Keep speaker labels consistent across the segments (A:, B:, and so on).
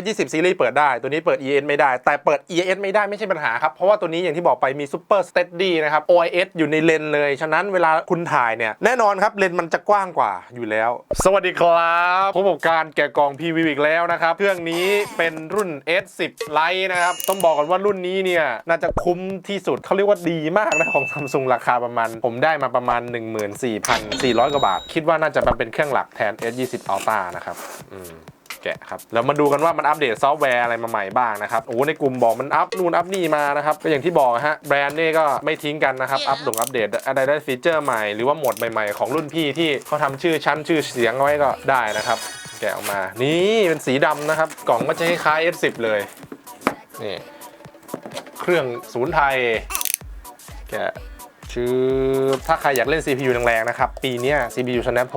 A: S20 Series เปิดได้ ตัวนี้เปิด ES ไม่ได้ แต่เปิด ES ไม่ได้ไม่ใช่ปัญหาครับ เพราะว่าตัวนี้อย่างที่บอกไปมี Super Steady นะครับ OIS อยู่ในเลนเลย ฉะนั้นเวลาคุณถ่ายเนี่ย แน่นอนครับ เลนมันจะกว้างกว่าอยู่แล้ว สวัสดีครับพบกับการแกะกล่อง PV อีกแล้วนะครับ เครื่องนี้เป็นรุ่น S10 Lite นะครับ ต้องบอกก่อนว่ารุ่นนี้เนี่ยน่าจะคุ้มที่สุดเขาเรียกว่าดีมากนะของ Samsung ราคาประมาณ ผมได้มาประมาณ 14,400กว่าบาท คิดว่าน่าจะมาเป็นเครื่องหลักแทน S20 Ultra นะครับอืม แกะครับแล้วมาดูกันว่ามันอัปเดตซอฟต์แวร์อะไรมาใหม่บ้างนะครับโอ้ในกลุ่มบอกมันอัพนู่นอัพนี่มานะครับก็อย่างที่บอกฮะแบรนด์นี่ก็ไม่ทิ้งกันนะครับอัปดงอัปเดตอะไรได้ฟีเจอร์ใหม่หรือว่าโหมดใหม่ ๆ ของรุ่นพี่ที่เขาทำชื่อชั้นชื่อเสียงเอาไว้ก็ได้นะครับ แกะออกมา นี่เป็นสีดำนะครับ กล่องก็จะคล้ายๆ S10 เลยนี่เครื่องศูนย์ไทย แกะชื่อถ้าใครอยากเล่น CPU แรงๆนะครับ ปีเนี้ย CPU Snap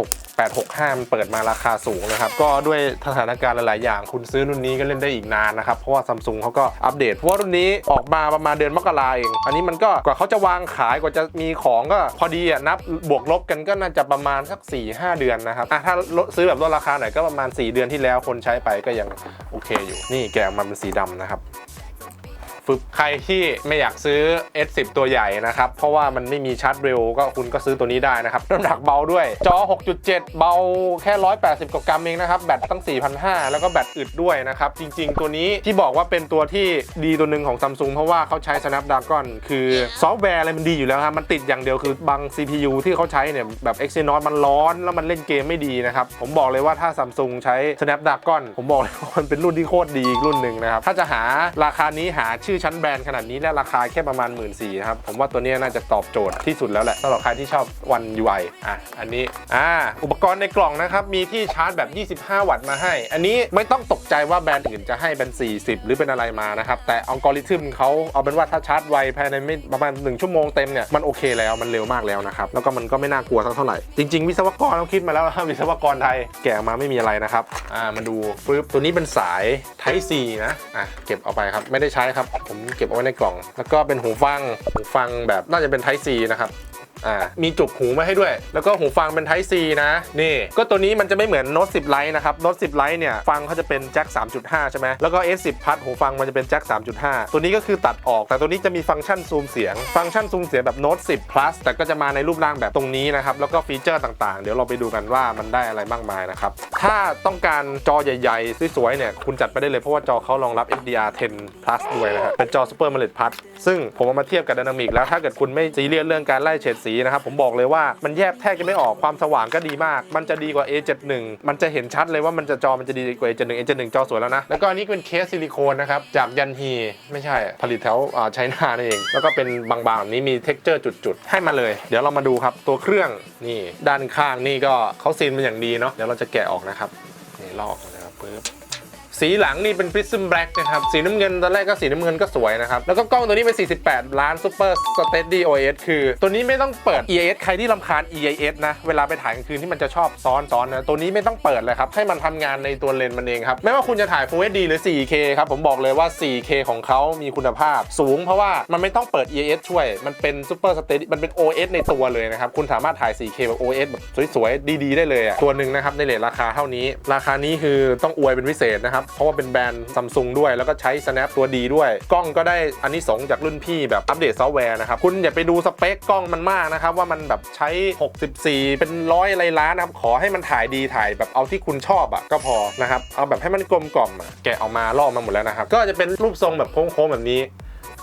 A: 865 มันเปิดมาราคาสูงนะครับ ก็ด้วยสถานการณ์หลาย ๆ อย่าง คุณซื้อรุ่นนี้ก็เล่นได้อีกนานนะครับ เพราะว่าซัมซุงเขาก็อัปเดต เพราะว่ารุ่นนี้ออกมาประมาณเดือนมกราเอง อันนี้มันก็กว่าเขาจะวางขายกว่าจะมีของก็พอดีอะนับบวกลบกันก็น่าจะประมาณสัก 4-5 เดือนนะครับอะถ้าซื้อแบบลดราคาหน่อยก็ประมาณ 4 เดือนที่แล้วคนใช้ไปก็ยังโอเคอยู่ นี่แกะออกมาเป็นสีดำนะครับ ฟึบใครที่ไม่อยากซื้อ S10 ตัวใหญ่นะครับ เพราะว่ามันไม่มีชาร์จเร็วก็คุณก็ซื้อตัวนี้ได้นะครับน้ำหนักเบาด้วย จอ 6.7 เบาแค่ 180กว่ากรัมเองนะครับ แบตตั้ง 4,500 แล้วก็แบตอึดด้วยนะครับ จริง ๆ ตัวนี้ที่บอกว่าเป็นตัวที่ดีตัวหนึ่งของ Samsung เพราะว่าเขาใช้ Snapdragon คือซอฟต์แวร์อะไรมันดีอยู่แล้วครับมันติดอย่างเดียวคือบาง CPU ที่เขาใช้เนี่ยแบบ Exynos มันร้อนแล้วมันเล่นเกมไม่ดีนะครับผมบอกเลยว่าถ้า Samsung ใช้ Snapdragon ผมบอกเลยว่ามันเป็นรุ่นที่โคตรดีอีกรุ่นหนึ่งนะครับถ้าจะหาราคานี้หาชื่อชั้นแบรนด์ขนาดนี้และราคาแค่ประมาณ 1 4ื่นครับ ผมว่าตัวนี้น่าจะตอบโจทย์ที่สุดแล้วแหละสำหรับใครที่ชอบวัน UI อะอันนี้อ่าอุปกรณ์ในกล่องนะครับ มีที่ชาร์จแบบ 25 วัตต์มาให้ อันนี้ไม่ต้องตกใจว่าแบรนด์อื่นจะให้เป็น 40 หรือเป็นอะไรมานะครับ แต่อัลกอริทึมเขาเอาเป็นว่าถ้าชาร์จไวภายในไม่ประมาณ 1 ชั่วโมงเต็มเนี่ยมันโอเคแล้วมันเร็วมากแล้วนะครับแล้วก็มันก็ไม่น่ากลัวสักเท่าไหร่จริงๆวิศวกรต้องคิดมาแล้ววิศวกรไทยแกะมาไม่มีอะไรนะครับอ่ามาดูปึ๊บตัวนี้เป็นสาย Type C นะอะเก็บเอาไปครับไม่ได้ใช้ครับผมเก็บเอาไว้ในกล่อง แล้วก็เป็นหูฟัง หูฟังแบบน่าจะเป็น Type C นะครับ อ่ามีจุกหูมาให้ด้วย แล้วก็หูฟังเป็น Type C นะ นี่ ก็ตัวนี้มันจะไม่เหมือน Note 10 Lite นะครับ Note 10 Lite เนี่ย ฟังเขาจะเป็นแจ็ค3.5 ใช่ไหมแล้วก็ S10 Plus หูฟังมันจะเป็นแจ็ค3.5 ตัวนี้ก็คือตัดออก แต่ตัวนี้จะมีฟังก์ชันซูมเสียง ฟังก์ชันซูมเสียงแบบ Note 10 Plus แต่ก็จะมาในรูปร่างแบบตรงนี้นะครับ แล้วก็ฟีเจอร์ต่างๆ เดี๋ยวเราไปดูกันว่ามันได้อะไรมากมายนะครับ ถ้าต้องการจอใหญ่ๆ สวยๆ เนี่ย คุณจัดไปได้เลยเพราะว่าจอเขารองรับ HDR 10 Plus ด้วยนะครับเป็นจอ Super AMOLED Plus ซึ่งผมเอามาเทียบกับ Dynamic แล้วถ้าเกิดคุณไม่ซีเรียสเรื่องการไล่เฉดสีนะครับ ผมบอกเลยว่ามันแยกแทบจะไม่ออกความสว่างก็ดีมาก มันจะดีกว่า A71 มันจะเห็นชัดเลยว่ามันจะจอมันจะดีกว่า A71 A71 จอสวยแล้วนะ แล้วก็อันนี้เป็นเคสซิลิโคนนะครับจากยันฮีไม่ใช่ผลิตแถวอ่าไชน่านั่นเอง แล้วก็เป็นบางๆแบบนี้มีเท็กเจอร์จุดๆ ให้มาเลย เดี๋ยวเรามาดูครับตัวเครื่องนี่ด้านข้างนี่ก็เขาซีนเป็นอย่างดีเนาะเดี๋ยวเราจะแกะออกนะครับนี่ลอกนะครับปึ๊บ สีหลังนี่เป็น Prism Black นะครับ สีน้ำเงินตอนแรกก็สีน้ำเงินก็สวยนะครับ แล้วก็กล้องตัวนี้เป็น 48 ล้าน Super Steady OIS คือ ตัวนี้ไม่ต้องเปิด EIS ใครที่รำคาญ EIS นะ เวลาไปถ่ายกลางคืนที่มันจะชอบซ้อนซ้อนนะ ตัวนี้ไม่ต้องเปิดเลยครับ ให้มันทำงานในตัวเลนส์มันเองครับ ไม่ว่าคุณจะถ่าย Full HD หรือ 4K ครับ ผมบอกเลยว่า 4K ของเขามีคุณภาพสูง เพราะว่ามันไม่ต้องเปิด EIS ช่วย มันเป็น Super Steady มันเป็น OS ในตัวเลยนะครับ คุณสามารถถ่าย 4K แบบ OS แบบสวยๆ ดีๆ ได้เลยอะตัวหนึ่งนะครับในเลทราคาเท่านี้ ราคานี้คือต้องอวยเป็นพิเศษนะครับเพราะว่าเป็นแบรนด์ซัมซุงด้วย แล้วก็ใช้ snap ตัวดีด้วย กล้องก็ได้อันนี้สงจากรุ่นพี่แบบอัปเดตซอฟต์แวร์นะครับ คุณอย่าไปดูสเปคกล้องมันมากนะครับ ว่ามันแบบใช้ 64 เป็นร้อยอะไรล้านนะครับ ขอให้มันถ่ายดีถ่ายแบบเอาที่คุณชอบอะก็พอนะครับ เอาแบบให้มันกลมกล่อมอะแกะออกมาลอกมาหมดแล้วนะครับก็จะเป็นรูปทรงแบบโค้งๆแบบนี้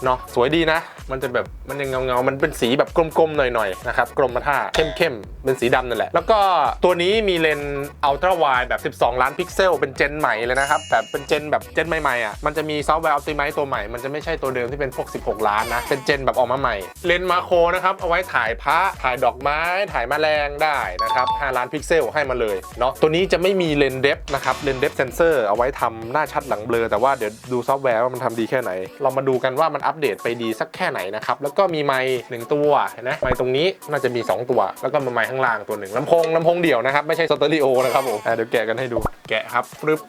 A: เนาะสวยดีนะ มันจะแบบมันยังเงาเงามันเป็นสีแบบกลมๆหน่อยๆนะครับกรมท่าเข้มๆเป็นสีดำนั่นแหละ แล้วก็ตัวนี้มีเลนส์อัลตร้าไวด์แบบ 12 ล้านพิกเซล เป็นเจนใหม่เลยนะครับแต่เป็นเจนแบบเจนใหม่ๆอะมันจะมีซอฟต์แวร์อัลติไมตัวใหม่มันจะไม่ใช่ตัวเดิมที่เป็นพวก 16 ล้านนะเป็นเจนแบบออกมาใหม่เลนส์มาโครนะครับเอาไว้ถ่ายพระถ่ายดอกไม้ถ่ายแมลงได้นะครับ5ล้านพิกเซลให้มาเลยเนาะตัวนี้จะไม่มีเลนส์เดฟนะครับเลนส์เดฟเซนเซอร์เอาไว้ทำหน้าชัดหลังเบลอแต่ว่าเดี๋ยวดูซอฟต์แวร์ว่ามันทำดีแค่ไหน เรามาดูกันว่ามันอัปเดตไปดีสักแค่ไหนนะครับแล้วก็มีไม้หนึ่งตัวเห็นไหมไม้ตรงนี้น่าจะมี 2 ตัว แล้วก็มาไม้ข้างล่างตัวหนึ่งลำโพงลำโพงเดี่ยวนะครับไม่ใช่สเตอริโอนะครับผมเดี๋ยวแกะกันให้ดูแกะครับปึ๊บ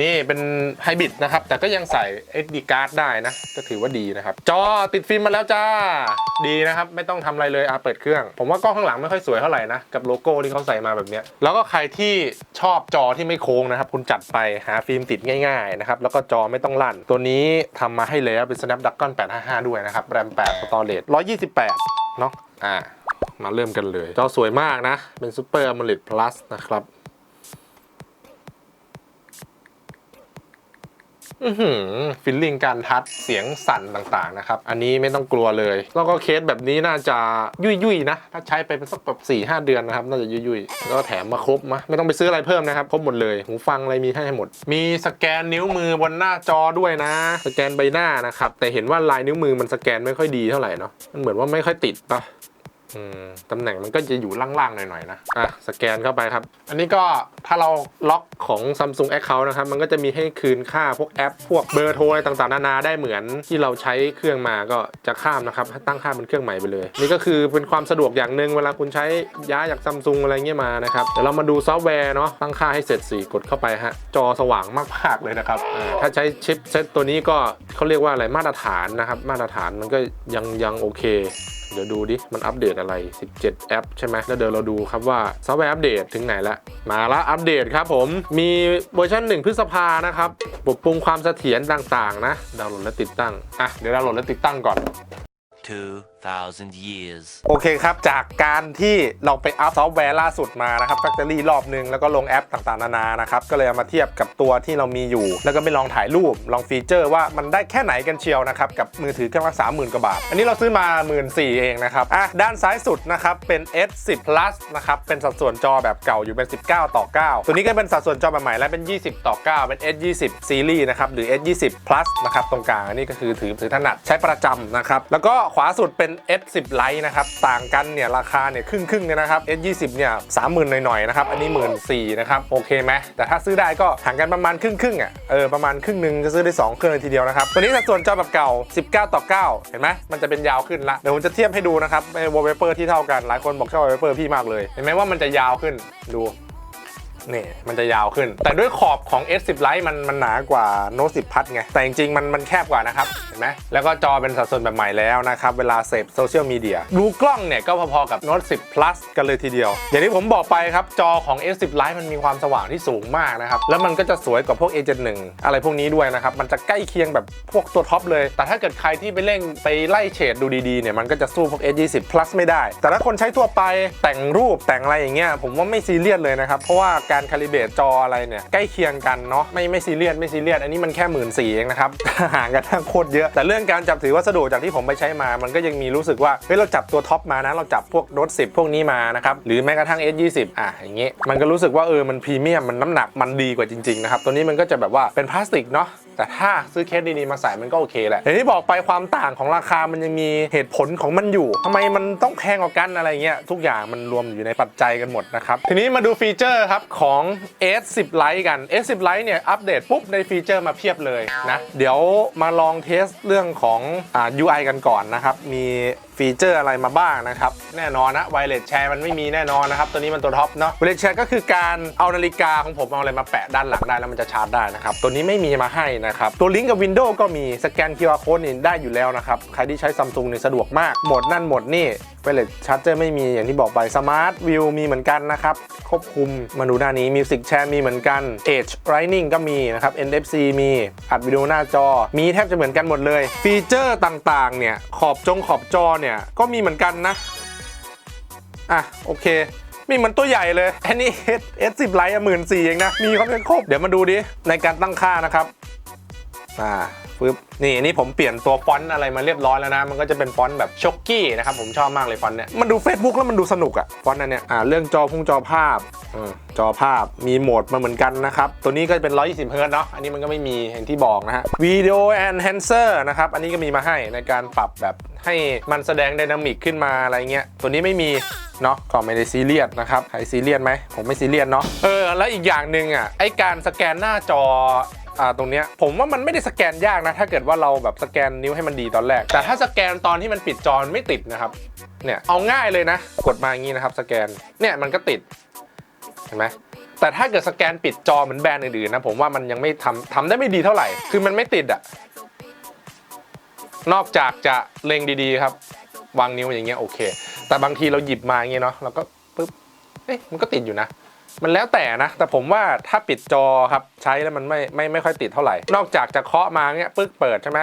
A: นี่เป็นไฮบริดนะครับ แต่ก็ยังใส่ SD card ได้นะ ก็ถือว่าดีนะครับ จอติดฟิล์มมาแล้วจ้า ดีนะครับ ไม่ต้องทำอะไรเลยอะเปิดเครื่อง ผมว่ากล้องข้างหลังไม่ค่อยสวยเท่าไหร่นะ กับโลโก้ที่เขาใส่มาแบบนี้ แล้วก็ใครที่ชอบจอที่ไม่โค้งนะครับ คุณจัดไปหาฟิล์มติดง่ายๆนะครับ แล้วก็จอไม่ต้องลั่น ตัวนี้ทำมาให้แล้วเป็น Snapdragon 855 ด้วยนะครับ RAM 8 Storage 128 เนาะอ่า มาเริ่มกันเลย จอสวยมากนะ เป็น Super AMOLED Plus นะครับ อือหือ ฟิลลิ่งการทัชเสียงสั่นต่างๆนะครับ อันนี้ไม่ต้องกลัวเลย แล้วก็เคสแบบนี้น่าจะยุ่ยๆนะ ถ้าใช้ไปเป็นสักแบบสี่ห้าเดือนนะครับ น่าจะยุ่ยๆแล้วก็แถมมาครบมะไม่ต้องไปซื้ออะไรเพิ่มนะครับ ครบหมดเลย หูฟังอะไรมีให้หมด มีสแกนนิ้วมือบนหน้าจอด้วยนะ สแกนใบหน้านะครับ แต่เห็นว่าลายนิ้วมือมันสแกนไม่ค่อยดีเท่าไหร่เนาะ มันเหมือนว่าไม่ค่อยติดปะ ตำแหน่งมันก็จะอยู่ล่างๆหน่อยๆนะ อะ สแกนเข้าไปครับ อันนี้ก็ถ้าเราล็อกของ Samsung Account นะครับ มันก็จะมีให้คืนค่าพวกแอป พวกเบอร์โทรอะไรต่างๆ นานาได้เหมือนที่เราใช้เครื่องมาก็จะข้ามนะครับ ตั้งค่าเป็นเครื่องใหม่ไปเลย นี่ก็คือเป็นความสะดวกอย่างหนึ่งเวลาคุณใช้ย้ายจากซัมซุงอะไรเงี้ยมานะครับ เดี๋ยวเรามาดูซอฟต์แวร์เนาะ ตั้งค่าให้เสร็จสีกดเข้าไปฮะ จอสว่างมากๆเลยนะครับ ถ้าใช้ชิปเซตตัวนี้ก็เขาเรียกว่าอะไรมาตรฐานนะครับ มาตรฐานมันก็ยังยังโอเค เดี๋ยวดูดิ มันอัปเดตอะไร 17 แอปใช่ไหมแล้วเดี๋ยวเราดูครับว่าซอฟต์แวร์อัปเดตถึงไหนละมาละอัปเดตครับผม มีเวอร์ชัน1พฤษภานะครับปรับปรุงความเสถียรต่างๆ นะ ดาวน์โหลดและติดตั้ง อะ เดี๋ยวดาวน์โหลดและติดตั้งก่อน
B: 2,000 years
A: โอเคครับ จากการที่เราไปอัพซอฟต์แวร์ล่าสุดมานะครับ Factory รอบนึง แล้วก็ลงแอปต่างๆ นานานะครับ ก็เลยเอามาเทียบกับตัวที่เรามีอยู่ แล้วก็ไปลองถ่ายรูป ลองฟีเจอร์ว่ามันได้แค่ไหนกันเชียวนะครับ กับมือถือเครื่องละ30,000กว่าบาท อันนี้เราซื้อมา1 4ื่นเองนะครับ อะ ด้านซ้ายสุดนะครับ เป็น S10 Plus นะครับ เป็นสัดส่วนจอแบบเก่าอยู่เป็น 19 ต่อ 9 ตัวนี้ก็เป็นสัดส่วนจอแบบใหม่แล้วเป็น 20 ต่อ 9 เป็น S20 Series นะครับหรือ S20 Plus นะครับตรงกลางอันนี้ก็คือถือถือถนัดใช้ประจำนะครับแล้วก็ขวาสุดเป็น S10 Lite นะครับ ต่างกันเนี่ยราคาเนี่ยครึ่งครึ่งเนี่ยนะครับ S20 เนี่ย30,000หน่อยๆนะครับ อันนี้1 4ื่นสี่นะครับ โอเคไหมแต่ถ้าซื้อได้ก็ห่างกันประมาณครึ่งครึ่งอะ เออ ประมาณครึ่งหนึ่งจะซื้อได้ 2 เครื่องเลยทีเดียวนะครับ ตัวนี้สัดส่วนจอแบบเก่า 19 ต่อ 9 เห็นไหมมันจะเป็นยาวขึ้นละ เดี๋ยวผมจะเทียบให้ดูนะครับในวอลเปเปอร์ที่เท่ากัน หลายคนบอกชอบวอลเปเปอร์พี่มากเลย เห็นไหมว่ามันจะยาวขึ้น ดู นี่มันจะยาวขึ้น แต่ด้วยขอบของ S10 Lite มันมันหนากว่า Note 10 Plus ไง แต่จริงๆ มันมันแคบกว่านะครับ เห็นไหมแล้วก็จอเป็นสัดส่วนแบบใหม่แล้วนะครับ เวลาเสพโซเชียลมีเดียดูกล้องเนี่ย ก็พอๆกับ Note 10 Plus กันเลยทีเดียว อย่างที่ผมบอกไปครับ จอของ S10 Lite มันมีความสว่างที่สูงมากนะครับ แล้วมันก็จะสวยกว่าพวก A71 อะไรพวกนี้ด้วยนะครับ มันจะใกล้เคียงแบบพวกตัวท็อปเลย แต่ถ้าเกิดใครที่ไปเล่งไปไล่เฉดดูดีๆเนี่ยมันก็จะสู้พวก S20 Plus ไม่ได้ แต่ถ้าคนใช้ทั่วไปแต่งรูปแต่งอะไรอย่างเงี้ยผมว่าไม่ซีเรียสเลยนะครับเพราะว่าการคาลิเบตจออะไรเนี่ยใกล้เคียงกันเนาะไม่ไม่ซีเรียสไม่ซีเรียสอันนี้มันแค่หมื่นสี่เองนะครับห่างกันทั้งโคตรเยอะ แต่เรื่องการจับถือวัสดุจากที่ผมไปใช้มา มันก็ยังมีรู้สึกว่าเฮ้ยเราจับตัวท็อปมานะเราจับพวกรถ10 พวกนี้มานะครับหรือแม้กระทั่ง S20 อะอย่างเงี้ยมันก็รู้สึกว่าเออมันพรีเมียมมันน้ำหนักมันดีกว่าจริงๆนะครับตัวนี้มันก็จะแบบว่าเป็นพลาสติกเนาะแต่ถ้าซื้อเคสดีๆมาใส่มันก็โอเคแหละอย่างที่บอกไปความต่างของราคามันยังมีเหตุผลของมันอยู่ทำไมมันต้องแพงกว่ากันอะไรเงี้ยทุกอย่างมันรวมอยู่ในปัจจัยกันหมดนะครับ ทีนี้มาดูฟีเจอร์ครับของ S10 Lite กัน S10 Lite เนี่ยอัปเดตปุ๊บในฟีเจอร์มาเพียบเลยนะ เดี๋ยวมาลองเทสเรื่องของอ่า UI กันก่อนนะครับมีฟีเจอร์อะไรมาบ้างนะครับ แน่นอนนะไวเลสแชร์มันไม่มีแน่นอนนะครับ ตัวนี้มันตัวท็อปเนาะไวเลสแชร์ก็คือการเอานาฬิกาของผมเอาอะไรมาแปะด้านหลังได้แล้วมันจะชาร์จได้นะครับ ตัวนี้ไม่มีมาให้นะครับ ตัวลิงก์กับ Windows ก็มีสแกน QR Code นี่ได้อยู่แล้วนะครับ ใครที่ใช้ Samsung เนี่ยสะดวกมากหมดนั่นหมดนี่ไวเลสชาร์จเจอร์ไม่มีอย่างที่บอกไป Smart View มีเหมือนกันนะครับควบคุมมาดูหน้านี้ Music Chat มีเหมือนกัน Edge Writing ก็มีนะครับ NFC มีอัดวิดีโอหน้าจอ มีแทบจะเหมือนกันหมดเลย ฟีเจอร์ต่างๆเนี่ยขอบจงขอบจอเนี่ย ก็มีเหมือนกันนะ อะ โอเค มีเหมือนตัวใหญ่เลย อันนี้ S S10 ไลท์หมื่นสี่เองนะ มีค่อนข้างครบ เดี๋ยวมาดูดิ ในการตั้งค่านะครับ อ่าปึ๊บนี่อันนี่ผมเปลี่ยนตัวฟอนต์อะไรมาเรียบร้อยแล้วนะ มันก็จะเป็นฟอนต์แบบช็อกกี้นะครับ ผมชอบมากเลยฟอนต์เนี่ย มันดู Facebook แล้วมันดูสนุกอะฟอนต์อันเนี้ยอ่าเรื่องจอพุ่งจอภาพอจอภาพมีโหมดมาเหมือนกันนะครับ ตัวนี้ก็เป็น 120เฮิร์ตเนาะอันนี้มันก็ไม่มีอย่างที่บอกนะฮะ Video Enhancer นะครับ อันนี้ก็มีมาให้ในการปรับแบบ ให้มันแสดงไดนามิกขึ้นมาอะไรเงี้ยตัวนี้ไม่มีเนาะก็ไม่ได้ซีเรียสนะครับใครซีเรียสไหมผมไม่ซีเรียสเนาะเออแล้วอีกอย่างหนึ่งอะไอการสแกนหน้าจออ่าตรงเนี้ยผมว่ามันไม่ได้สแกนยากนะ ถ้าเกิดว่าเราแบบสแกนนิ้วให้มันดีตอนแรก แต่ถ้าสแกนตอนที่มันปิดจอมันไม่ติดนะครับเนี่ยเอาง่ายเลยนะ กดมาอย่างนี้นะครับสแกนเนี่ยมันก็ติดเห็นไหมแต่ถ้าเกิดสแกนปิดจอเหมือนแบรนด์อื่นๆนะผมว่ามันยังไม่ทำทำได้ไม่ดีเท่าไหร่ คือมันไม่ติดอะ นอกจากจะเล็งดีๆครับวางนิ้วอย่างเงี้ยโอเค แต่บางทีเราหยิบมาอย่างเงี้ยเนาะเราก็ปึ๊บเอ๊ะมันก็ติดอยู่นะ มันแล้วแต่นะ แต่ผมว่าถ้าปิดจอครับใช้แล้วมันไม่ไม่ไม่ค่อยติดเท่าไหร่ นอกจากจะเคาะมาเงี้ยปึ๊กเปิดใช่ไหม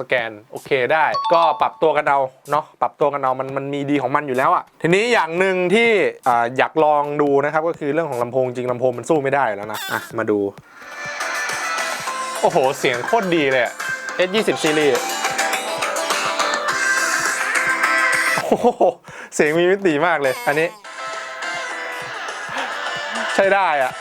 A: สแกนโอเคได้ ก็ปรับตัวกันเอาเนาะปรับตัวกันเอามันมันมีดีของมันอยู่แล้วอะทีนี้อย่างหนึ่งที่ออยากลองดูนะครับก็คือเรื่องของลำโพงจริงลำโพงมันสู้ไม่ได้แล้วนะอะมาดู โอ้โห เสียงโคตรดีเลยอะ S20 ซี โอ้โหเสียงมีมิติมากเลย อันนี้ ใช้ได้อะ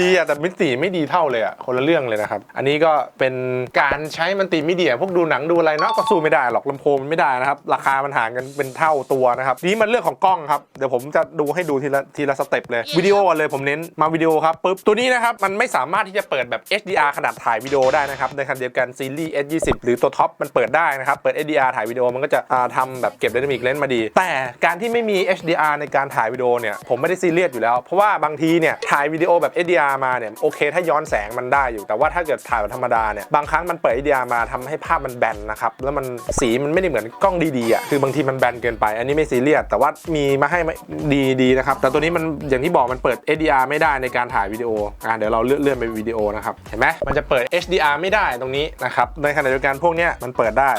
A: ดีอะแต่มิติไม่ดีเท่าเลยอะคนละเรื่องเลยนะครับ อันนี้ก็เป็นการใช้มันติมีเดีย พวกดูหนังดูอะไรเนาะก็สู้ไม่ได้หรอกลำโพงมันไม่ได้นะครับ ราคามันห่างกันเป็นเท่าตัวนะครับทีนี้มันเรื่องของกล้องครับเดี๋ยวผมจะดูให้ดูทีละทีละสเต็ปเลยวิดีโอก่อนเลยผมเน้นมาวิดีโอครับปุ๊บตัวนี้นะครับมันไม่สามารถที่จะเปิดแบบ HDR ขนาดถ่ายวิดีโอได้นะครับในขณะเดียวกันซีรีส์ S20 หรือตัวท็อปมันเปิดได้นะครับเปิด HDR ถ่ายวิดีโอมันก็จะอ่าทำแบบเก็บ Dynamic Lens มาดี แต่การที่ไม่มี HDR ในการถ่ายวิดีโอเนี่ยผมไม่ได้ซีเรียสอยู่แล้ว เพราะว่าบางทีเนี่ยถ่ายวิดีโอแบบ HDR มาเนี่ยโอเค ถ้าย้อนแสงมันได้อยู่แต่ว่าถ้าเกิดถ่ายแบบธรรมดาเนี่ยบางครั้งมันเปิด HDR มาทำให้ภาพมันแบนนะครับแล้วมันสีมันไม่ได้เหมือนกล้องดีๆอะคือบางทีมันแบนเกินไป อันนี้ไม่ซีเรียสแต่ว่ามีมาให้ดีดีๆนะครับแต่ตัวนี้มันอย่างที่บอกมันเปิด HDR ไม่ได้ในการถ่ายวิดีโออะเดี๋ยวเราเลื่อนเลื่อนไปวิดีโอนะครับเห็นไหมมันจะเปิด HDR ไม่ได้ตรงนี้นะครับในขณะเดียวกันพวกเนี้ยมันเปิดได้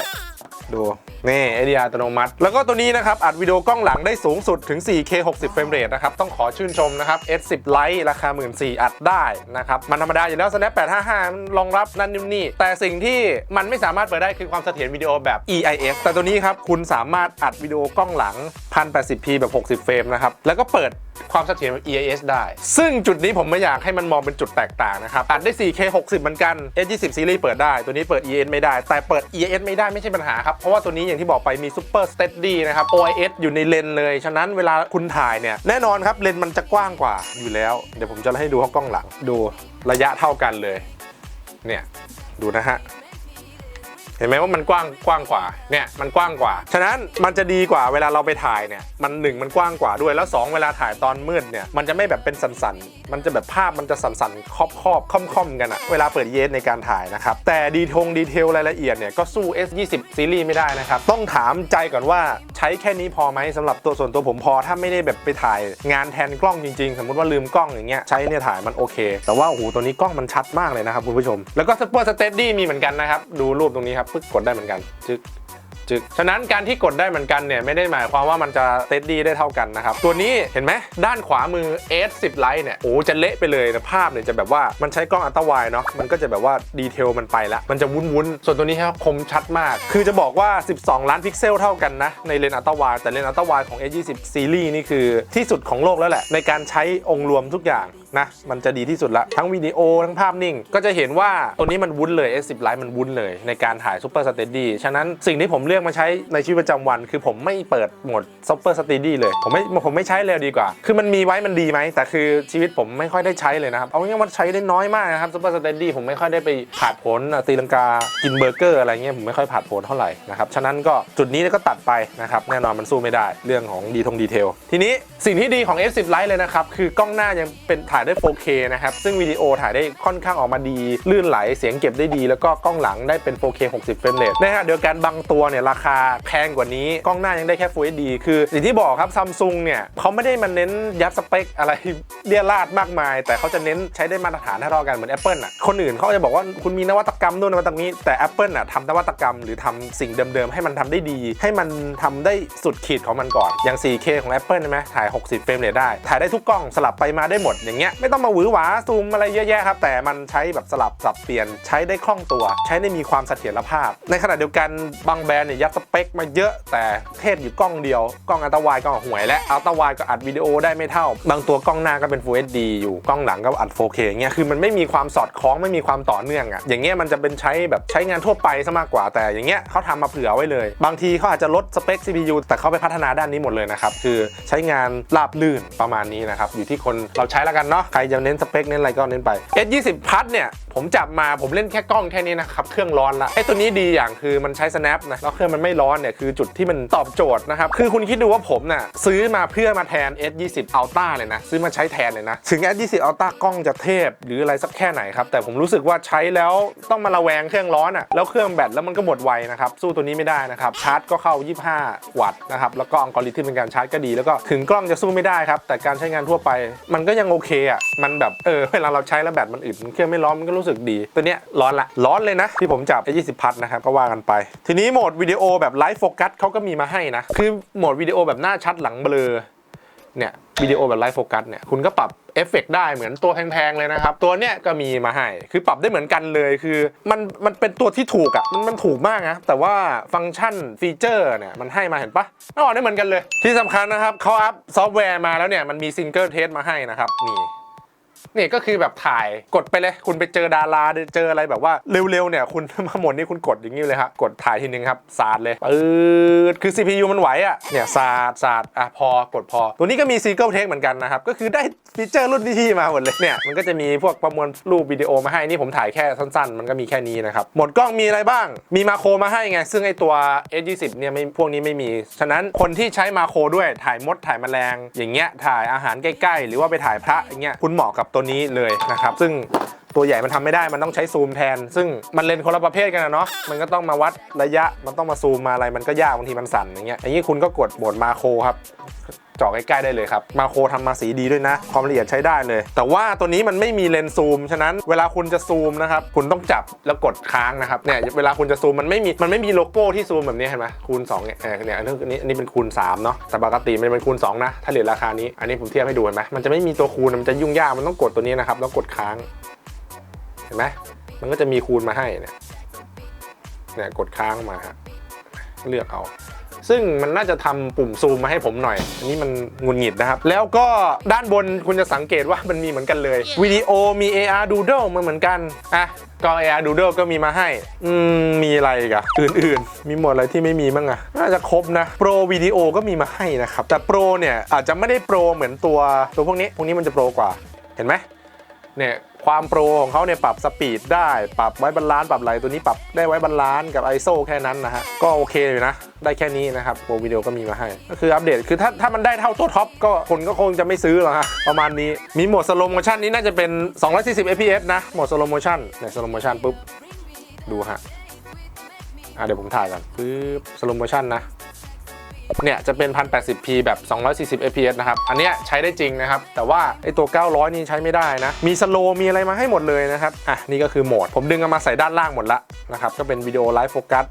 A: ดู นี่ HDR อัตโนมัติ แล้วก็ตัวนี้นะครับ อัดวิดีโอกล้องหลังได้สูงสุดถึง 4K 60 เฟรมเรทนะครับ ต้องขอชื่นชมนะครับ S10 Lite ราคา 1 4ื่นอัดได้นะครับ มันธรรมดาอยู่แล้ว Snap 855มันรองรับนั่นนี่นี่ แต่สิ่งที่มันไม่สามารถเปิดได้คือความเสถียรวิดีโอแบบ EIS แต่ตัวนี้ครับ คุณสามารถอัดวิดีโอกล้องหลัง 1080p แบบ 60 เฟรมนะครับ แล้วก็เปิดความเสถียรแบบ EIS ได้ ซึ่งจุดนี้ผมไม่อยากให้มันมองเป็นจุดแตกต่างนะครับอัดได้ 4K 60เหมือนกัน S20 ซีรีส์เปิดได้ ตัวนี้เปิด EIS ไม่ได้ แต่เปิด EIS ไม่ได้ไม่ใช่ปัญหาครับ เพราะว่าตัวนี้อย่างที่บอกไปมี Super Steady นะครับ OIS อยู่ในเลนเลย ฉะนั้นเวลาคุณถ่ายเนี่ยแน่นอนครับเลนมันจะกว้างกว่าอยู่แล้ว เดี๋ยวผมจะให้ดูข้ากล้องหลัง ดูระยะเท่ากันเลย เนี่ยดูนะฮะ ห็นไหมว่ามันกว้างกว้างกว่าเนี่ยมันกว้างกว่า ฉะนั้นมันจะดีกว่าเวลาเราไปถ่ายเนี่ยมันหนึ่งมันกว้างกว่าด้วยแล้วสองเวลาถ่ายตอนมืดเนี่ยมันจะไม่แบบเป็นสันๆมันจะแบบภาพมันจะสันๆครอบครอบค่อมๆกันอะเวลาเปิดเยสในการถ่ายนะครับแต่ดีทงดีเทลรายละเอียดเนี่ยก็สู้ S20 ซีรีส์ไม่ได้นะครับต้องถามใจก่อนว่าใช้แค่นี้พอไหมสำหรับตัวส่วนตัวผมพอถ้าไม่ได้แบบไปถ่ายงานแทนกล้องจริงๆ สมมติว่าลืมกล้องอย่างเงี้ยใช้เนี่ยถ่ายมันโอเค แต่ว่าโอ้โหตัวนี้กล้องมันชัดมากเลยนะครับคุณผู้ชม แล้วก็ Super Steady มีเหมือนกันนะครับดูรูปตรงนี้ครับปึ๊กกดได้เหมือนกันจึ๊กจึ๊กฉะนั้นการที่กดได้เหมือนกันเนี่ยไม่ได้หมายความว่ามันจะเซตดีได้เท่ากันนะครับ ตัวนี้เห็นไหมด้านขวามือ S10 Lite เนี่ยโอ้จะเละไปเลยนะภาพเนี่ยจะแบบว่ามันใช้กล้องอัลตร้าไวเนาะมันก็จะแบบว่าดีเทลมันไปละมันจะวุ้นๆ ส่วนตัวนี้ครับคมชัดมาก คือจะบอกว่า 12 ล้านพิกเซลเท่ากันนะ ในเลนส์อัลตร้าไวแต่เลนส์อัลตร้าไวของ S20 ซีรีส์นี่คือที่สุดของโลกแล้วแหละในการใช้องค์รวมทุกอย่าง นะมันจะดีที่สุดละทั้งวิดีโอทั้งภาพนิ่ง ก็จะเห็นว่าตัวนี้มันวุ้นเลย S10 Lite มันวุ้นเลย ในการถ่าย Super Steady ฉะนั้นสิ่งที่ผมเลือกมาใช้ในชีวิตประจำวัน คือผมไม่เปิดโหมด Super Steady เลย ผมไม่ผมไม่ใช้เลยดีกว่า คือมันมีไว้มันดีไหมแต่คือชีวิตผมไม่ค่อยได้ใช้เลยนะครับเอาง่ายๆว่าใช้ได้น้อยมากนะครับ Super Steady ผมไม่ค่อยได้ไปผ่าดผลตีลังกากินเบอร์เกอร์อะไรเงี้ยผมไม่ค่อยผ่าดผลเท่าไหร่นะครับฉะนั้นก็จุดนี้ก็ตัดไปนะครับแน่นอนมันสู้ไม่ได้เรื่องของดีทงดีเทลทีนี้สิ่งที่ดีของ S10 Lite เลยนะครับคือกล้องหน้ายังเป็นถ่ายได้ 4K นะครับ ซึ่งวิดีโอถ่ายได้ค่อนข้างออกมาดี ลื่นไหล เสียงเก็บได้ดี แล้วก็กล้องหลังได้เป็น 4K 60 เฟรมเรทนะฮะเดียวกันบางตัวเนี่ยราคาแพงกว่านี้ กล้องหน้ายังได้แค่ Full HD คืออย่างที่บอกครับซัมซุงเนี่ยเขาไม่ได้มาเน้นยัดสเปคอะไรเรียราดมากมาย แต่เขาจะเน้นใช้ได้มาตรฐานเท่ากันเหมือน Apple อะ คนอื่นเขาจะบอกว่าคุณมีนวัตกรรมนู่นนวัตกรรมนี้ แต่ Apple อะทำนวัตกรรมหรือทำสิ่งเดิมๆให้มันทำได้ดี ให้มันทำได้สุดขีดของมันก่อนอย่าง 4K ของ Apple ใช่ไหมถ่าย 60 เฟรมเรทได้ ถ่ายได้ทุกกล้องสลับไปมาได้หมดอย่างเงี้ยไม่ต้องมาหวือหวาซูมอะไรเยอะแยะครับ แต่มันใช้แบบสลับสับเปลี่ยนใช้ได้คล่องตัว ใช้ได้มีความเสถียรภาพ ในขณะเดียวกันบางแบรนด์เนี่ยยัดสเปคมาเยอะ แต่เทศอยู่กล้องเดียว กล้องอัลตร้าไวด์ก็ห่วยและอัลตร้าไวด์ก็อัดวิดีโอได้ไม่เท่า บางตัวกล้องหน้าก็เป็น Full HD อยู่กล้องหลังก็อัด 4K เงี้ยคือมันไม่มีความสอดคล้องไม่มีความต่อเนื่องอะอย่างเงี้ยมันจะเป็นใช้แบบใช้งานทั่วไปซะมากกว่าแต่อย่างเงี้ยเขาทำมาเผื่อไว้เลย บางทีเขาอาจจะลดสเปค CPU แต่เขาไปพัฒนาด้านนี้หมดเลยนะครับคือใช้งานราบลื่นประมาณนี้นะครับอยู่ที่คนเราใช้แล้วกันเนาะใครจะเน้นสเปคเน้นอะไรก็เน้นไป S20 Plus เนี่ยผมจับมาผมเล่นแค่กล้องแค่นี้นะครับเครื่องร้อนละไอ้ตัวนี้ดีอย่างคือมันใช้ snap นะแล้วเครื่องมันไม่ร้อนเนี่ยคือจุดที่มันตอบโจทย์นะครับคือคุณคิดดูว่าผมน่ะซื้อมาเพื่อมาแทน S20 Ultra เลยนะซื้อมาใช้แทนเลยนะถึง S20 Ultra กล้องจะเทพหรืออะไรสักแค่ไหนครับแต่ผมรู้สึกว่าใช้แล้วต้องมาระแวงเครื่องร้อนอะแล้วเครื่องแบตแล้วมันก็หมดไวนะครับสู้ตัวนี้ไม่ได้นะครับชาร์จก็เข้า 25 วัตต์นะครับแล้วก็อัลกอริทึมในการชาร์จก็ดีแล้วก็ถึงกล้องจะสู้ไม่ได้ครับแต่การใช้งานทั่วไป มันก็ยังโอเคอะมันแบบเออเวลาเราใช้แล้วแบตมันอึดเครื่องไม่ร้อนมันก็รู้สึกดี ตัวเนี้ยร้อนละร้อนเลยนะ ที่ผมจับได้ยี่สิบพัทนะครับก็ว่ากันไป ทีนี้โหมดวิดีโอแบบไลฟ์โฟกัสเขาก็มีมาให้นะคือโหมดวิดีโอแบบหน้าชัดหลังเบลอเนี่ย วิดีโอแบบไลฟ์โฟกัสเนี่ยคุณก็ปรับเอฟเฟกต์ได้เหมือนตัวแพงๆเลยนะครับ ตัวเนี้ยก็มีมาให้ คือปรับได้เหมือนกันเลยคือมันมันเป็นตัวที่ถูกอะ่ะมันมันถูกมากนะแต่ว่าฟังก์ชันฟีเจอร์เนี่ยมันให้มาเห็นปะอ๋อได้เหมือนกันเลย ที่สำคัญนะครับเขาอัพซอฟต์แวร์มาแล้วเนี่ยมันมีซิงเกิลเทสมาให้นะครับนี่ เนี่ยก็คือแบบถ่ายกดไปเลย คุณไปเจอดาราเจออะไรแบบว่าเร็วๆเนี่ยคุณมาหมดนี่คุณกดอย่างนี้เลยครับกดถ่ายทีนึงครับสาดเลยปืดคือ CPU มันไหวอะเนี่ยสาดสาดอะพอกดพอ ตัวนี้ก็มี Single Take เหมือนกันนะครับก็คือได้ฟีเจอร์รุ่นที่มาหมดเลยเนี่ยมันก็จะมีพวกประมวลรูปวิดีโอมาให้นี่ผมถ่ายแค่สั้นๆ มันก็มีแค่นี้นะครับหมดกล้องมีอะไรบ้าง มีมาโครมาให้ไง ซึ่งไอตัว S20 เนี่ยไม่พวกนี้ไม่มี ฉะนั้นคนที่ใช้มาโครด้วยถ่ายมดถ่ายแมลง อย่างเงี้ยถ่ายอาหารใกล้ๆ หรือว่าไปถ่ายพระอย่างเงี้ยคุณเหมาะกับตัวนี้เลยนะครับ ซึ่ง ตัวใหญ่มันทำไม่ได้มันต้องใช้ซูมแทน ซึ่งมันเลนส์คนละประเภทกันนะเนาะมันก็ต้องมาวัดระยะมันต้องมาซูมมาอะไรมันก็ยากบางทีมันสั่นอย่างเงี้ยอย่างนี้คุณก็กดโหมดมาโครครับเจาะใกล้ๆได้เลยครับ มาโครทำมาสีดีด้วยนะ ความละเอียดใช้ได้เลย แต่ว่าตัวนี้มันไม่มีเลนส์ซูม ฉะนั้นเวลาคุณจะซูมนะครับ คุณต้องจับแล้วกดค้างนะครับ เนี่ย เวลาคุณจะซูมมันไม่มี มันไม่มีโลโก้ที่ซูมแบบนี้เห็นไหมคูณ2เนี่ยเนี่ยอันนี้อันนี้เป็นคูณ3เนาะ แต่ปกติมันเป็นคูณ2นะ ถ้าเหรียญราคานี้ อันนี้ผมเทียบให้ดูเห็นไหมมันจะไม่มีตัวคูณ มันจะยุ่งยาก มันต้องกดตัวนี้นะครับ แล้วกดค้าง ห็นไหมมันก็จะมีคูณมาให้เนี่ยเนี่ยกดค้างมาฮะเลือกเอา ซึ่งมันน่าจะทำปุ่มซูมมาให้ผมหน่อย อันนี้มันหงุนหงิดนะครับ แล้วก็ด้านบนคุณจะสังเกตว่ามันมีเหมือนกันเลยวิดีโอมี AR Doodle มาเหมือนกันอะก็ AR Doodle ก็มีมาให้ อืม มีอะไรอีกอะอื่นๆ มีหมดอะไรที่ไม่มีบ้างอะน่าจะครบนะ Pro วิดีโอก็มีมาให้นะครับ แต่ Pro เนี่ยอาจจะไม่ได้โปรเหมือนตัวตัวพวกนี้ พวกนี้มันจะโปรกว่า เห็นไหมเนี่ย ความโปรของเขาเนี่ยปรับสปีดได้ ปรับไว้บาลานซ์ปรับอะไรตัวนี้ปรับได้ไว้บาลานซ์กับ ISO แค่นั้นนะฮะ ก็โอเคอยู่นะ ได้แค่นี้นะครับโปรวิดีโอก็มีมาให้ ก็คืออัปเดต คือถ้าถ้ามันได้เท่าตัวท็อปก็คนก็คงจะไม่ซื้อหรอกฮะ ประมาณนี้ มีโหมดสโลโมชันนี้น่าจะเป็น 240 fps นะ โหมดสโลโมชันเนี่ยสโลโมชันปุ๊บ ดูฮะ อะเดี๋ยวผมถ่ายก่อนปึ๊บสโลโมชันนะ เนี่ยจะเป็น 1080p แบบ 240 fps นะครับ อันเนี้ยใช้ได้จริงนะครับ แต่ว่าไอตัว 900 นี่ใช้ไม่ได้นะ มีสโลมีอะไรมาให้หมดเลยนะครับ อะ นี่ก็คือโหมด ผมดึงเอามาใส่ด้านล่างหมดละนะครับ ก็เป็นวิดีโอไลฟ์โฟกัส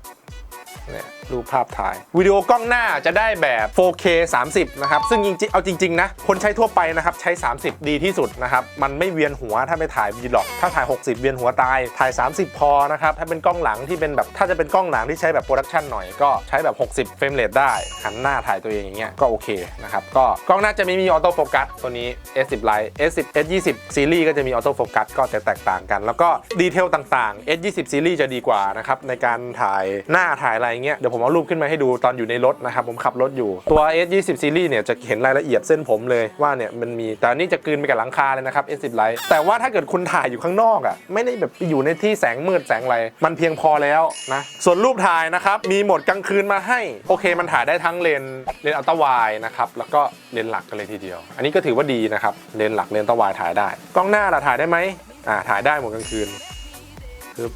A: เนี่ย รูปภาพถ่าย วิดีโอกล้องหน้าจะได้แบบ 4K 30 นะครับ ซึ่งจริงๆ เอาจริง ๆ นะ คนใช้ทั่วไปนะครับ ใช้ 30 ดีที่สุดนะครับ มันไม่เวียนหัวถ้าไปถ่ายวีล็อก ถ้าถ่าย 60 เวียนหัวตาย ถ่าย 30 พอนะครับ ถ้าเป็นกล้องหลังที่เป็นแบบ ถ้าจะเป็นกล้องหลังที่ใช้แบบโปรดักชันหน่อยก็ใช้แบบ 60 เฟรมเรทได้ หันหน้าถ่ายตัวเองอย่างเงี้ย ก็โอเคนะครับ ก็กล้องหน้าจะไม่มีออโต้โฟกัสตัวนี้ S10 Lite S10 S20 ซีรีส์ก็จะมีออโต้โฟกัสก็จะแตกต่างกัน แล้วก็ดีเทลต่างๆ S20 ซีรีส์จะดีกว่านะครับในการถ่ายหน้าถ่ายอะไรเงี้ยเดี๋ยวผมเอารูปขึ้นมาให้ดูตอนอยู่ในรถนะครับผมขับรถอยู่ตัว S20 ซีรีส์เนี่ยจะเห็นรายละเอียดเส้นผมเลยว่าเนี่ยมันมีแต่นนี้จะกลืนไปกับหลังคาเลยนะครับ S10 Lite แต่ว่าถ้าเกิดคุณถ่ายอยู่ข้างนอกอะไม่ได้แบบไปอยู่ในที่แสงมืดแสงอะไรมันเพียงพอแล้วนะส่วนรูปถ่ายนะครับมีโหมดกลางคืนมาให้โอเค มันถ่ายได้ทั้งเลนเลนอัลตร้าไวนะครับแล้วก็เลนหลักกันเลยทีเดียว อันนี้ก็ถือว่าดีนะครับเลนหลักเลนอัลตร้าไวถ่ายได้ กล้องหน้าล่ะถ่ายได้ไหมอ่าถ่ายได้หมดกลางคืนปึ๊บ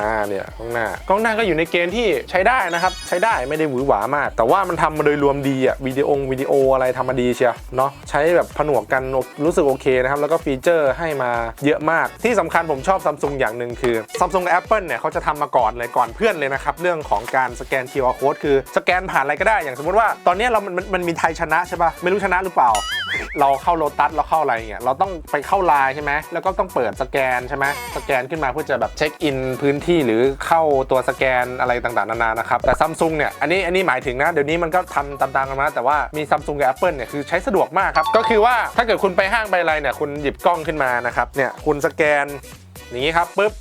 A: อ่าเนี่ยกล้องหน้ากล้องหน้าก็อยู่ในเกณฑ์ที่ใช้ได้นะครับ ใช้ได้ไม่ได้หวือหวามาก แต่ว่ามันทำมาโดยรวมดีอะวิดีโอวิดีโออะไรทำมาดีเชียวเนาะใช้แบบผนวกกันรู้สึกโอเคนะครับ แล้วก็ฟีเจอร์ให้มาเยอะมาก ที่สำคัญผมชอบซัมซุงอย่างหนึ่งคือซัมซุงกับ Apple เนี่ยเขาจะทำมาก่อนเลยก่อนเพื่อนเลยนะครับเรื่องของการสแกน QR code คือสแกนผ่านอะไรก็ได้อย่างสมมติว่าตอนนี้เรามันมันมันมีไทยชนะใช่ปะไม่รู้ชนะหรือเปล่าเราเข้าโลตัสเราเข้าอะไรเงี้ยเราต้องไปเข้าไลน์ใช่ไหมแล้วก็ต้องเปิดสแกนใช่ไหมสแกนขึ้นมาเพื่อจะแบบเช็คอินพื้นที่หรือเข้าตัวสแกนอะไรต่างๆนานานะครับแต่ซัมซุงเนี่ยอันนี้อันนี้หมายถึงนะ เดี๋ยวนี้มันก็ทำตามๆกันมาแต่ว่ามีซัมซุงกับ Apple เนี่ยคือใช้สะดวกมากครับก็คือว่าถ้าเกิดคุณไปห้างไปอะไรเนี่ยคุณหยิบกล้องขึ้นมานะครับเนี่ยคุณสแกนอย่างนี้ครับปุ๊บ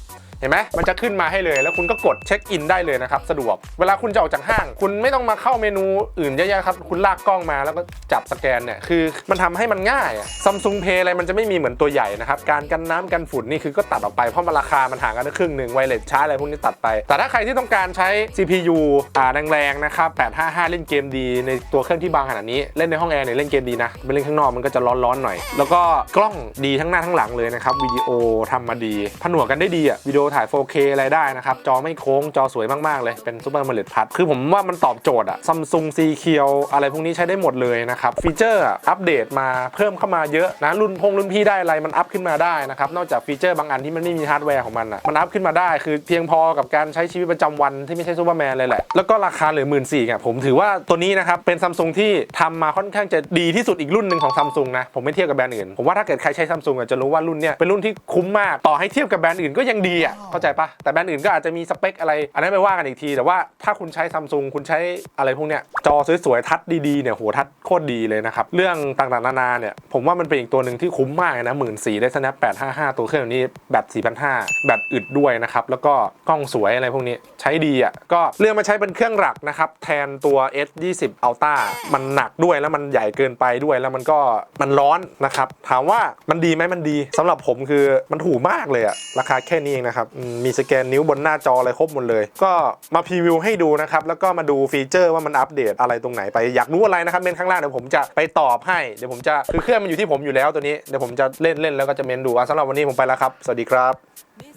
A: ห็นไหมมันจะขึ้นมาให้เลยแล้วคุณก็กดเช็คอินได้เลยนะครับ สะดวก เวลาคุณจะออกจากห้าง คุณไม่ต้องมาเข้าเมนูอื่นเยอะๆครับ คุณลากกล้องมาแล้วก็จับสแกนเนี่ย คือมันทำให้มันง่ายอะซัมซุงเพย์อะไรมันจะไม่มีเหมือนตัวใหญ่นะครับ การกันน้ำกันฝุ่นนี่คือก็ตัดออกไป เพราะมันราคามันห่างกันครึ่งหนึ่งไวเลสชาร์จอะไรพวกนี้ตัดไป แต่ถ้าใครที่ต้องการใช้ CPU อ่าแรงๆนะครับ 855 เล่นเกมดี ในตัวเครื่องที่บางขนาดนี้ เล่นในห้องแอร์เนี่ยเล่นเกมดีนะไปเล่นข้างนอกมันก็จะร้อนๆหน่อย แล้วก็กล้องดีทั้งหน้าทั้งหลังเลยนะครับวิดีโอทำมาดีผนวกกันได้ดีอะวิดีโอถ่าย 4K อะไรได้นะครับ จอไม่โค้งจอสวยมาก ๆ เลยเป็นซูเปอร์ม l เลดพัดคือผมว่ามันตอบโจทย์อะซัมซุงซีเคียวอะไรพวกนี้ใช้ได้หมดเลยนะครับฟีเจอร์อะอัปเดตมาเพิ่มเข้ามาเยอะนะรุ่นพงรุ่นพี่ได้อะไรมันอัพขึ้นมาได้นะครับนอกจากฟีเจอร์บางอันที่มันไม่มีฮาร์ดแวร์ของมันอะมันอัพขึ้นมาได้คือเพียงพอกับการใช้ชีวิตประจำวันที่ไม่ใช่ซูเปอร์แมนเลยแหละแล้วก็ราคาเหลือหมื่นสี่อะผมถือว่าตัวนี้นะครับเป็นซัมซุงที่ทำมาค่อนข้างจะดีที่สุดอีกรุ่นหนึ่งของซัมซุงนะผมไม่เทียบกับแบรนด์อื่นผมว่าถ้าเกิดใครใช้ซัมซุงจะรู้ว่ารุ่นเนี้ยเป็นรุ่นที่คุ้มมากต่อให้เทียบกับแบรนด์อื่นก็ยังดีอะเข้าใจปะแต่แบรนด์อื่นก็อาจจะมีสเปคอะไร อันนั้นไปว่ากันอีกที แต่ว่าถ้าคุณใช้ซัมซุงคุณใช้อะไรพวกเนี้ยจอสวยๆทัดดีๆเนี่ยโหทัดโคตรดีเลยนะครับ เรื่องต่างๆนานาเนี่ยผมว่ามันเป็นอีกตัวหนึ่งที่คุ้มมากนะหมื่นสี่ได้ snap 855 ตัวเครื่องนี้แบต4,500แบตอึดด้วยนะครับแล้วก็กล้องสวยอะไรพวกนี้ใช้ดีอะก็เรื่องมาใช้เป็นเครื่องหลักนะครับแทนตัว S20 Ultra มันหนักด้วยแล้วมันใหญ่เกินไปด้วยแล้วมันก็มันร้อนนะครับถามว่ามันดีไหมมันดีสำหรับผมคือมันถูกมากเลยอะราคาแค่นี้เองนะครับอืมมีสแกนนิ้วบนหน้าจออะไรครบหมดเลย ก็มาพรีวิวให้ดูนะครับ แล้วก็มาดูฟีเจอร์ว่ามันอัปเดตอะไรตรงไหนไป อยากรู้อะไรนะครับเมนข้างล่างเดี๋ยวผมจะไปตอบให้ เดี๋ยวผมจะ คือเครื่องมันอยู่ที่ผมอยู่แล้วตัวนี้ เดี๋ยวผมจะเล่นเล่นแล้วก็จะเมนดูอะสำหรับวันนี้ผมไปแล้วครับ สวัสดีครับ